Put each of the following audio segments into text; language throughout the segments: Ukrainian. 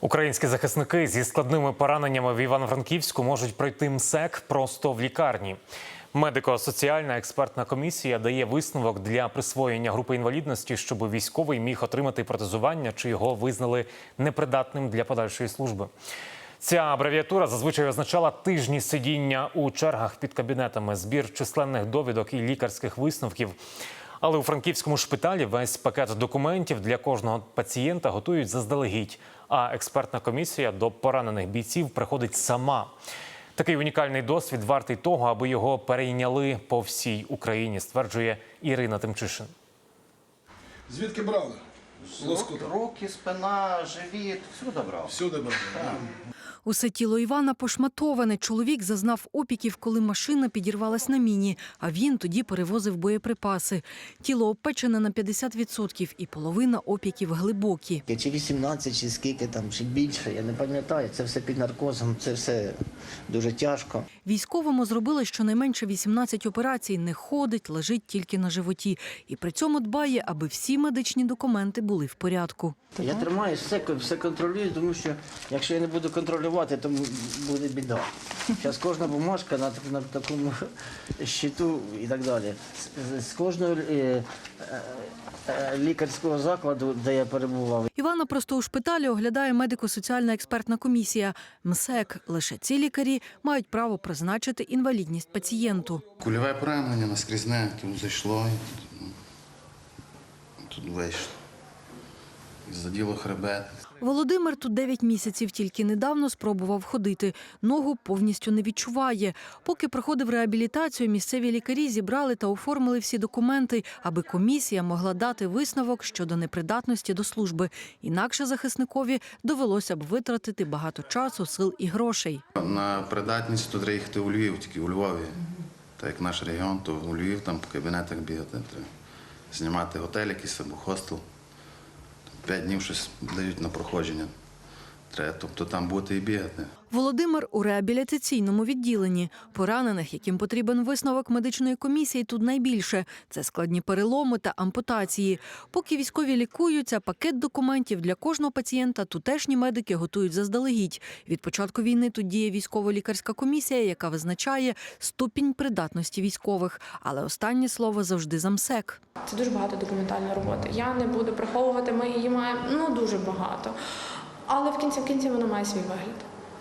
Українські захисники зі складними пораненнями в Івано-Франківську можуть пройти МСЕК просто в лікарні. Медико-соціальна експертна комісія дає висновок для присвоєння групи інвалідності, щоб військовий міг отримати протезування чи його визнали непридатним для подальшої служби. Ця абревіатура зазвичай означала тижні сидіння у чергах під кабінетами, збір численних довідок і лікарських висновків. Але у франківському шпиталі весь пакет документів для кожного пацієнта готують заздалегідь. А експертна комісія до поранених бійців приходить сама. Такий унікальний досвід вартий того, аби його перейняли по всій Україні, стверджує Ірина Тимчишин. Звідки брали? Руки, спина, живіт, всюди брав. Всюди брали. Усе тіло Івана пошматоване. Чоловік зазнав опіків, коли машина підірвалась на міні, а він тоді перевозив боєприпаси. Тіло обпечене на 50% і половина опіків глибокі. Чи 18, чи скільки там, чи більше, я не пам'ятаю. Це все під наркозом, це все дуже тяжко. Військовому зробили щонайменше 18 операцій. Не ходить, лежить тільки на животі. І при цьому дбає, аби всі медичні документи були в порядку. Я тримаюсь, все, все контролюю, тому що якщо я не буду контролювати, то буде біда. Зараз кожна бумажка на, на такому щиту і так далі. З, з кожного е, е, е, лікарського закладу, де я перебував, Івана просто у шпиталі оглядає медико-соціальна експертна комісія. МСЕК. Лише ці лікарі мають право призначити інвалідність пацієнту. Кульове поранення наскрізне, тут зайшло, тут, ну, тут вийшло. Заділо хребет. Володимир тут 9 місяців, тільки недавно спробував ходити. Ногу повністю не відчуває. Поки проходив реабілітацію, місцеві лікарі зібрали та оформили всі документи, аби комісія могла дати висновок щодо непридатності до служби. Інакше захисникові довелося б витратити багато часу, сил і грошей. На придатність тут треба їхати у Львів, тільки у Львові. Так як наш регіон, то у Львів там по кабінетах бігати треба. Знімати готель якийсь або хостел. П'ять днів щось дають на проходження. Треба, тобто там бути і бігати. Володимир у реабілітаційному відділенні. Поранених, яким потрібен висновок медичної комісії, тут найбільше. Це складні переломи та ампутації. Поки військові лікуються, пакет документів для кожного пацієнта тутешні медики готують заздалегідь. Від початку війни тут діє військово-лікарська комісія, яка визначає ступінь придатності військових. Але останнє слово завжди за МСЕК. Це дуже багато документальної роботи. Я не буду приховувати, ми її маємо ну дуже багато. Але в кінці в кінці воно має свій вигляд.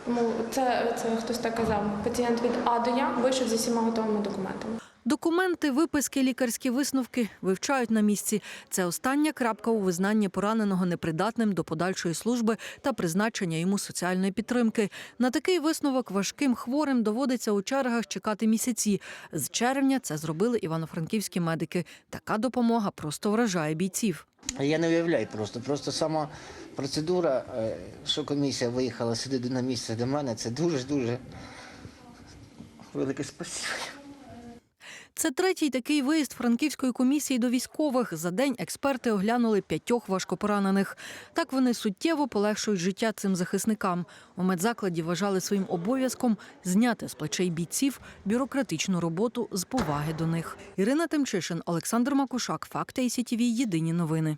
Тому це, це хтось так казав. Пацієнт від А до Я вийшов зі всіма готовими документами. Документи, виписки, лікарські висновки вивчають на місці. Це остання крапка у визнанні пораненого непридатним до подальшої служби та призначення йому соціальної підтримки. На такий висновок важким хворим доводиться у чергах чекати місяці. З червня це зробили івано-франківські медики. Така допомога просто вражає бійців. Я не уявляю просто. Просто сама процедура, е, що комісія виїхала сюди на місце до мене, це дуже-дуже велике спасибо. Це третій такий виїзд франківської комісії до військових. За день експерти оглянули п'ятьох важкопоранених. Так вони суттєво полегшують життя цим захисникам. У медзакладі вважали своїм обов'язком зняти з плечей бійців бюрократичну роботу з поваги до них. Ірина Тимчишин, Олександр Макушак, Факти ІСІТІВІ. Єдині новини.